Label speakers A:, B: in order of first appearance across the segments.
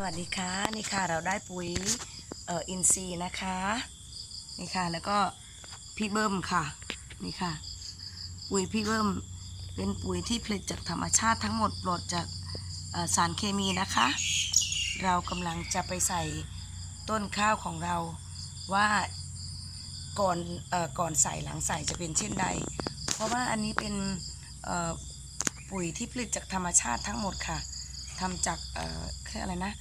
A: สวัสดีค่ะนี่ค่ะเราได้ปุ๋ยเอ่ออินซีนะคะนี่ค่ะแล้วก็พี่เบิ้มค่ะนี่ค่ะ ปุ๋ยพี่เบิ้มเป็นปุ๋ยที่ผลิตจากธรรมชาติทั้งหมดปลอดจากสารเคมีนะคะ เรากำลังจะไปใส่ต้นข้าวของเราว่าก่อนเอ่อก่อนใส่หลังใส่จะเป็นเช่นใด เพราะว่าอันนี้เป็นเอ่อปุ๋ยที่ผลิตจากธรรมชาติทั้งหมดค่ะทำจากเอ่อเรียกอะไรนะ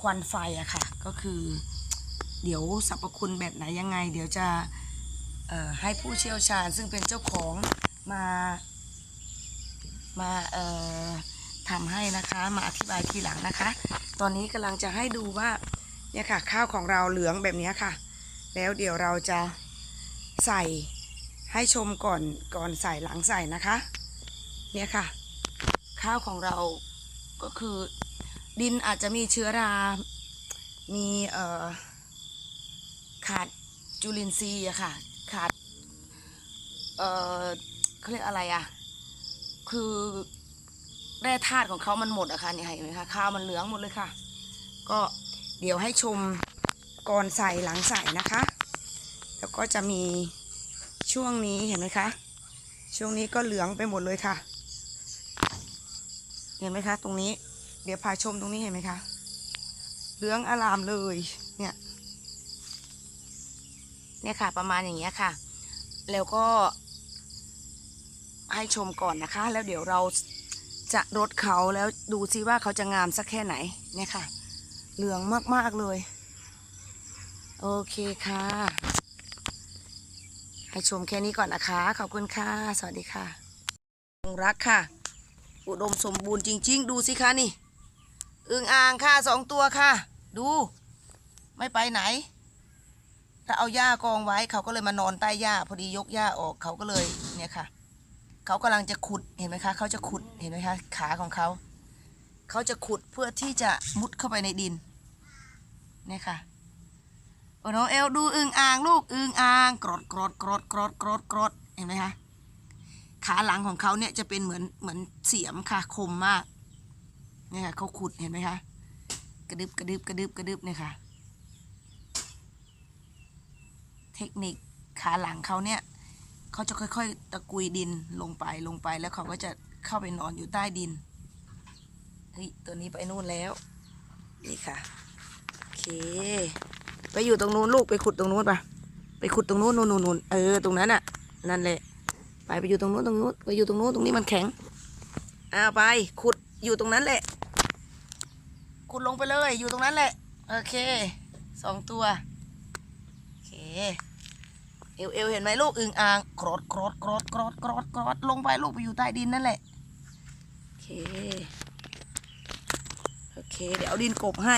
A: ควันไฟอะค่ะ ก็คือ เดี๋ยวสรรพคุณแบบไหนยังไง เดี๋ยวจะให้ผู้เชี่ยวชาญ ซึ่งเป็นเจ้าของมามาทำให้นะคะมาอธิบายทีหลังนะคะ ตอนนี้กำลังจะให้ดูว่าเนี่ยค่ะข้าวของเราเหลืองแบบนี้ค่ะ แล้วเดี๋ยวเราจะใส่ให้ชมก่อนก่อนใส่หลังใส่นะคะ เนี่ยค่ะ ข้าวของเราก็คือ ดินอาจจะมีเชื้อรา มีขาดจุลินทรีย์อะค่ะ ขาดเอ่อเขาเรียกอะไรอะคือแร่ธาตุของเขามันหมดอะค่ะเนี่ยเห็นไหมคะข้าวมันเหลืองหมดเลยค่ะ ก็เดี๋ยวให้ชมก่อนใส่หลังใส่นะคะ แล้วก็จะมีช่วงนี้เห็นไหมคะ ช่วงนี้ก็เหลืองไปหมดเลยค่ะ เห็นไหมคะ ตรงนี้ เดี๋ยวพาชมตรงนี้เห็นไหมคะเหลืองอลามเลย เนี่ย เนี่ยค่ะ ประมาณอย่างเงี้ยค่ะ แล้วก็ให้ชมก่อนนะคะ แล้วเดี๋ยวเราจะรดเขาแล้วดูซิว่าเขาจะงามสักแค่ไหน เนี่ยค่ะ เหลืองมากๆเลย โอเคค่ะ ให้ชมแค่นี้ก่อนนะคะ ขอบคุณค่ะ สวัสดีค่ะรักค่ะ อุดมสมบูรณ์จริง ๆ ดูสิคะนี่ อึ่งอ่างค่ะสองตัวค่ะ ดู ไม่ไปไหน ถ้าเอาหญ้ากองไว้เขาก็เลยมานอนใต้หญ้า พอดียกหญ้าออกเขาก็เลยเนี่ยค่ะ เขากำลังจะขุดเห็นไหมคะ เขาจะขุดเห็นไหมคะ ขาของเขา เขาจะขุดเพื่อที่จะมุดเข้าไปในดินเนี่ยค่ะโอ้น้องเอลดูอึ่งอ่างลูกอึ่งอ่างกรดกรดกรดกรดกรดกรดเห็นไหมคะขาหลังของเขาเนี่ยจะเป็นเหมือนเหมือนเสียมค่ะคมมาก เนี่ยค่ะเขาขุดเห็นไหมคะกระดึบกระดึบกระดึบกระดึบเนี่ยค่ะ เทคนิคขาหลังเขาเนี่ยเขาจะค่อยๆ ตะกุยดินลงไปลงไปแล้วเขาก็จะเข้าไปนอนอยู่ใต้ดินเฮ้ยตัวนี้ไปนู่นแล้วนี่ค่ะโอเค ไปอยู่ตรงนู้นลูกไปขุดตรงนู้นปะไปขุดตรงนู้นนู่นนู่นนู่นเออตรงนั้นอะนั่นแหละไปไปอยู่ตรงนู้นตรงนู้นไปอยู่ตรงนู้นตรงนี้มันแข็งเอาวไปขุดอยู่ตรงนั้นแหละ ลงไปเลย อยู่ตรงนั้นแหละ โอเค สองตัว โอเค เอวเอวเห็นไหมลูกอึ่งอ่างกรดกรดกรดกรดกรดกรดลงไปลูกไปอยู่ใต้ดินนั่นแหละ โอเค โอเค เดี๋ยวเอาดินกบให้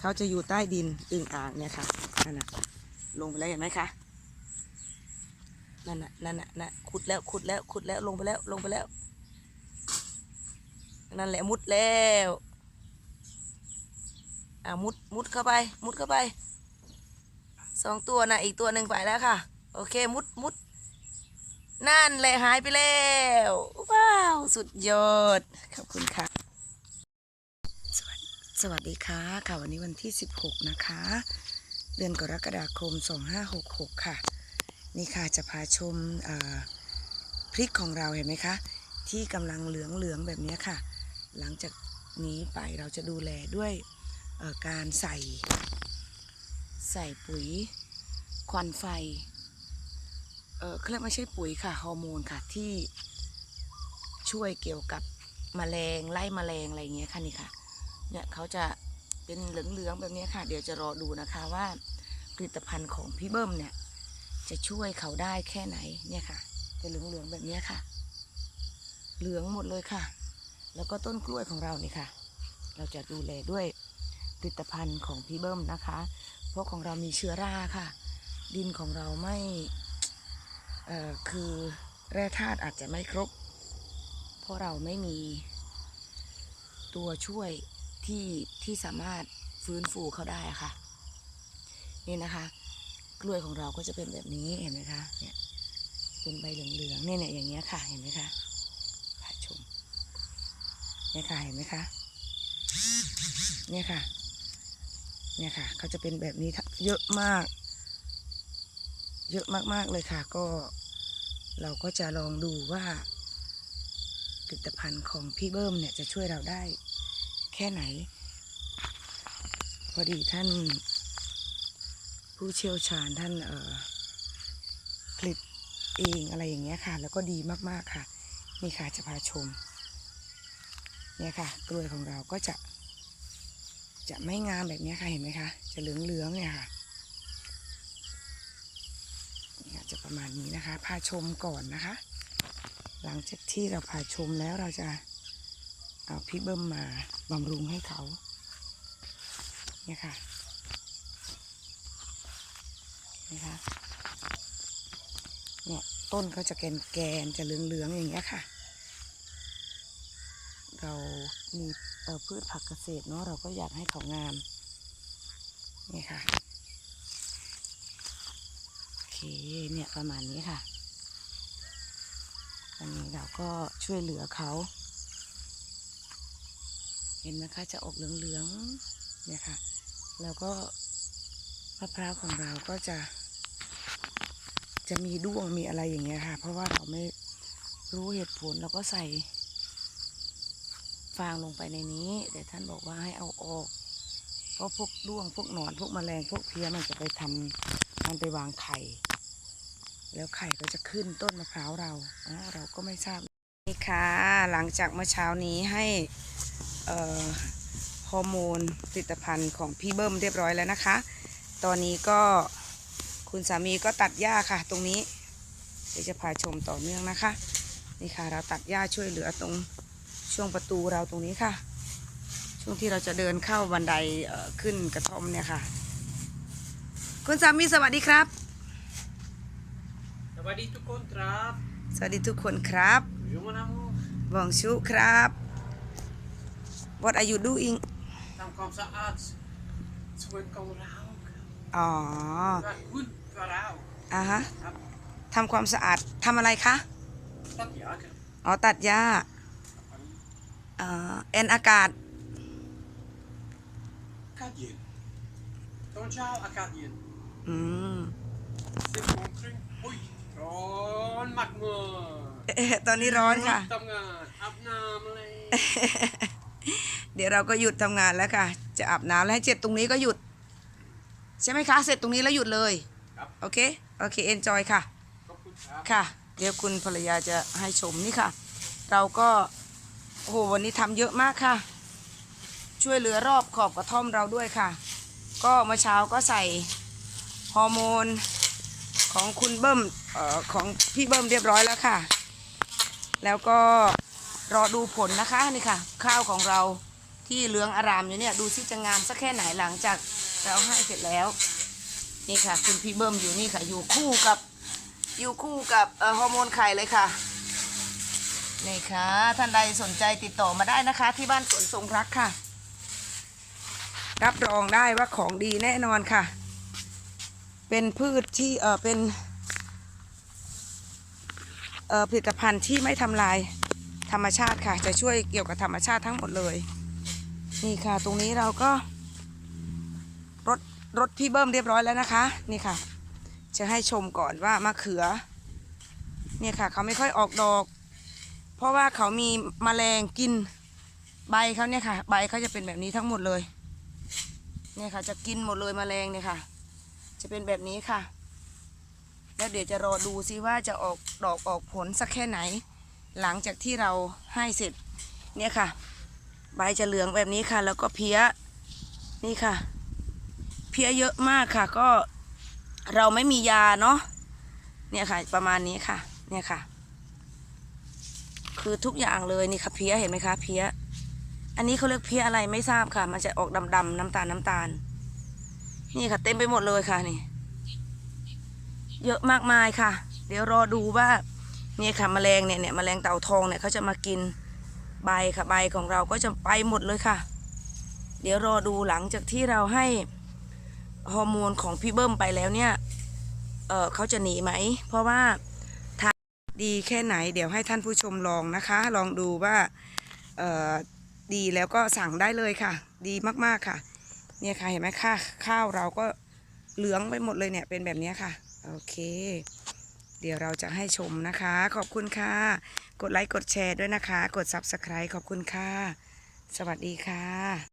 A: เขาจะอยู่ใต้ดินอึ่งอ่างเนี่ยค่ะนั่นน่ะลงไปแล้วเห็นไหมคะนั่นน่ะนั่นน่ะน่ะขุดแล้วขุดแล้วขุดแล้วลงไปแล้วลงไปแล้ว นั่นแหละมุดแล้วอ่ามุดมุดเข้าไป มุดเข้าไปสองตัวนะอีกตัวหนึ่งไปแล้วค่ะ โอเคมุดมุดนั่นแหละหายไปแล้วว้าวสุดยอดขอบคุณค่ะสวัสดีสวัสดีค่ะค่ะวันนี้วันที่ 16 นะคะ เดือนกรกฎาคม 2566 ค่ะ นี่ค่ะจะพาชมพริกของเราเห็นไหมคะ ที่กำลังเหลืองๆแบบนี้ค่ะ หลังจากนี้ไปเราจะดูแลด้วยการใส่ใส่ปุ๋ยควันไฟ เออเขาเรียกไม่ใช่ปุ๋ยค่ะฮอร์โมนค่ะที่ช่วยเกี่ยวกับแมลงไล่แมลงอะไรเงี้ยค่ะนี่ค่ะ เนี่ยเขาจะเป็นเหลืองๆแบบนี้ค่ะ เดี๋ยวจะรอดูนะคะว่าผลิตภัณฑ์ของพี่เบิ้มเนี่ย จะช่วยเขาได้แค่ไหนเนี่ยค่ะจะเหลืองๆแบบนี้ค่ะ เหลืองหมดเลยค่ะ แล้วก็ต้นกล้วยของเรานี่ค่ะ เราจะดูแลด้วยผลิตภัณฑ์ของพี่เบิ้มนะคะ เพราะของเรามีเชื้อราค่ะ ดินของเราไม่เอ่อคือแร่ธาตุอาจจะไม่ครบ เพราะเราไม่มีตัวช่วยที่ที่สามารถฟื้นฟูเขาได้ค่ะ นี่นะคะ กล้วยของเราก็จะเป็นแบบนี้เห็นไหมคะเนี่ยเป็นใบเหลืองๆเนี่ยเนี่ยอย่างเงี้ยค่ะเห็นไหมคะ เนี่ยค่ะเห็นไหมคะเนี่ยค่ะ เนี่ยค่ะเขาจะเป็นแบบนี้เยอะมาก เยอะมากๆเลยค่ะ ก็เราก็จะลองดูว่าผลิตภัณฑ์ของพี่เบิ้มเนี่ยจะช่วยเราได้แค่ไหน พอดีท่าน ผู้เชี่ยวชาญท่านเอ่อผลิตเองอะไรอย่างเงี้ยค่ะ แล้วก็ดีมากๆค่ะ นี่ค่ะจะพาชม เนี่ยค่ะ กล้วยของเราก็จะ จะไม่งามแบบนี้ค่ะเห็นไหมคะจะเหลืองๆเนี่ยค่ะเนี่ยจะประมาณนี้นะคะ พาชมก่อนนะคะ หลังจากที่เราพาชมแล้วเราจะเอาพี่เบิ้มมาบำรุงให้เขาเนี่ยค่ะนะคะเนี่ยต้นเขาจะแกนแกนๆจะเหลืองๆอย่างเงี้ยค่ะ เรามีเพืชผักเกษตรเนาะเราก็อยากให้เขางามนี่ค่ะโอเคเนี่ยประมาณนี้ค่ะอันนี้เราก็ช่วยเหลือเขา เห็นไหมคะจะออกเหลืองๆเนี่ยค่ะแล้วก็มะพร้าวของเราก็จะ จะมีด้วงมีอะไรอย่างเงี้ยค่ะ เพราะว่าเราไม่รู้เหตุผลเราก็ใส่ ฟางลงไปในนี้ แต่ท่านบอกว่าให้เอาออก เพราะพวกด้วงพวกหนอนพวกแมลงพวกเพี้ยมันจะไปทำมันไปวางไข่ แล้วไข่ก็จะขึ้นต้นมะพร้าวเราเราก็ไม่ทราบนี่ค่ะ หลังจากเมื่อเช้านี้ให้ฮอร์โมนผลิตภัณฑ์ของพี่เบิ้มเรียบร้อยแล้วนะคะ ตอนนี้ก็คุณสามีก็ตัดหญ้าค่ะ ตรงนี้เดี๋ยวจะพาชมต่อเนื่องนะคะ นี่ค่ะ เราตัดหญ้าช่วยเหลือตรง ช่วงประตูเราตรงนี้ค่ะ ช่วงที่เราจะเดินเข้าบันไดเอ่อขึ้นกระท่อมเนี่ยค่ะ คุณสามีสวัสดีครับ
B: สวัสดีทุกคนครับ
A: สวัสดีทุกคนครับ
B: ยูมานามู
A: บองชูครับ What are you doing
B: ทำความสะอาดสวนของเราครับ
A: อ๋อ
B: บ้านคุณของเรา
A: อะฮะ
B: ครับ
A: ทำความสะอาดทำอะไรคะ
B: ตัดหญ้าครับ
A: อ๋อตัดหญ้า
B: อันนี้
A: เอ่อ แอนอากาศ
B: อากาศเย็นตอนเช้าอากาศเย็น
A: อืม
B: สิบโมงครึ่งอุ้ยร้อนมากเมื่อ
A: เอ๊ะตอนนี้ร้อนค่ะ
B: ทำงานอาบน้ำเลย
A: เดี๋ยวเราก็หยุดทำงานแล้วค่ะ จะอาบน้ำแล้วให้เสร็จตรงนี้ก็หยุด ใช่ไหมคะ เสร็จตรงนี้แล้วหยุดเลย
B: ครับ
A: โอเค โอเคเอนจอยค่ะ
B: ขอบคุณครับ
A: ค่ะ เดี๋ยวคุณภรรยาจะให้ชมนี่ค่ะ เราก็ โอ้โหวันนี้ทำเยอะมากค่ะ ช่วยเหลือรอบขอบกระท่อมเราด้วยค่ะ ก็เมื่อเช้าก็ใส่ฮอร์โมนของคุณเบิ้มออของพี่เบิ้มเรียบร้อยแล้วค่ะ แล้วก็รอดูผลนะคะนี่ค่ะ ข้าวของเราที่เหลืองอารามอยู่เนี่ยดูซิจะงามสักแค่ไหนหลังจากเราให้เสร็จแล้ว นี่ค่ะ คุณพี่เบิ้มอยู่นี่ค่ะ อยู่คู่กับอยู่คู่กับฮอร์โมนไข่เลยค่ะ นี่ค่ะ ท่านใดสนใจติดต่อมาได้นะคะ ที่บ้านสวนทรงรักค่ะ รับรองได้ว่าของดีแน่นอนค่ะ เป็นพืชที่เออเป็นเออผลิตภัณฑ์ที่ไม่ทำลายธรรมชาติค่ะ จะช่วยเกี่ยวกับธรรมชาติทั้งหมดเลย นี่ค่ะ ตรงนี้เราก็รถรถพี่เบิ้มเรียบร้อยแล้วนะคะ นี่ค่ะ จะให้ชมก่อนว่ามะเขือ เนี่ยค่ะ เขาไม่ค่อยออกดอก เพราะว่าเขามีแมลงกินใบเขาเนี่ยค่ะ ใบเขาจะเป็นแบบนี้ทั้งหมดเลย เนี่ยค่ะ จะกินหมดเลยแมลงเนี่ยค่ะ จะเป็นแบบนี้ค่ะ แล้วเดี๋ยวจะรอดูซิว่าจะออกดอกออกผลสักแค่ไหน หลังจากที่เราให้เสร็จ เนี่ยค่ะ ใบจะเหลืองแบบนี้ค่ะ แล้วก็เพี้ยนี่ค่ะ เพี้ยเยอะมากค่ะ ก็เราไม่มียาเนาะเนี่ยค่ะ ประมาณนี้ค่ะ เนี่ยค่ะ คือทุกอย่างเลยนี่ค่ะเพี้ยเห็นไหมคะเพี้ย อันนี้เขาเรียกเพี้ยอะไรไม่ทราบค่ะ มันจะออกดำๆน้ำตาลน้ำตาล นี่ค่ะ เต็มไปหมดเลยค่ะนี่ เยอะมากมายค่ะ เดี๋ยวรอดูว่าเนี่ยค่ะแมลงเนี่ยเนี่ยแมลงเต่าทองเนี่ยเขาจะมากินใบค่ะใบของเราก็จะไปหมดเลยค่ะ เดี๋ยวรอดูหลังจากที่เราให้ฮอร์โมนของพี่เบิ้มไปแล้วเนี่ยเออเขาจะหนีไหม เพราะว่า ดีแค่ไหน เดี๋ยวให้ท่านผู้ชมลองนะคะ ลองดูว่าดีแล้วก็สั่งได้เลยค่ะ ดีมากๆค่ะ เนี่ยค่ะเห็นไหมค่าข้าวเราก็เหลืองไปหมดเลยเนี่ยเป็นแบบนี้ค่ะ โอเค เดี๋ยวเราจะให้ชมนะคะ ขอบคุณค่ะ กดไลค์กดแชร์ด้วยนะคะ กด Subscribe ขอบคุณค่ะ สวัสดีค่ะ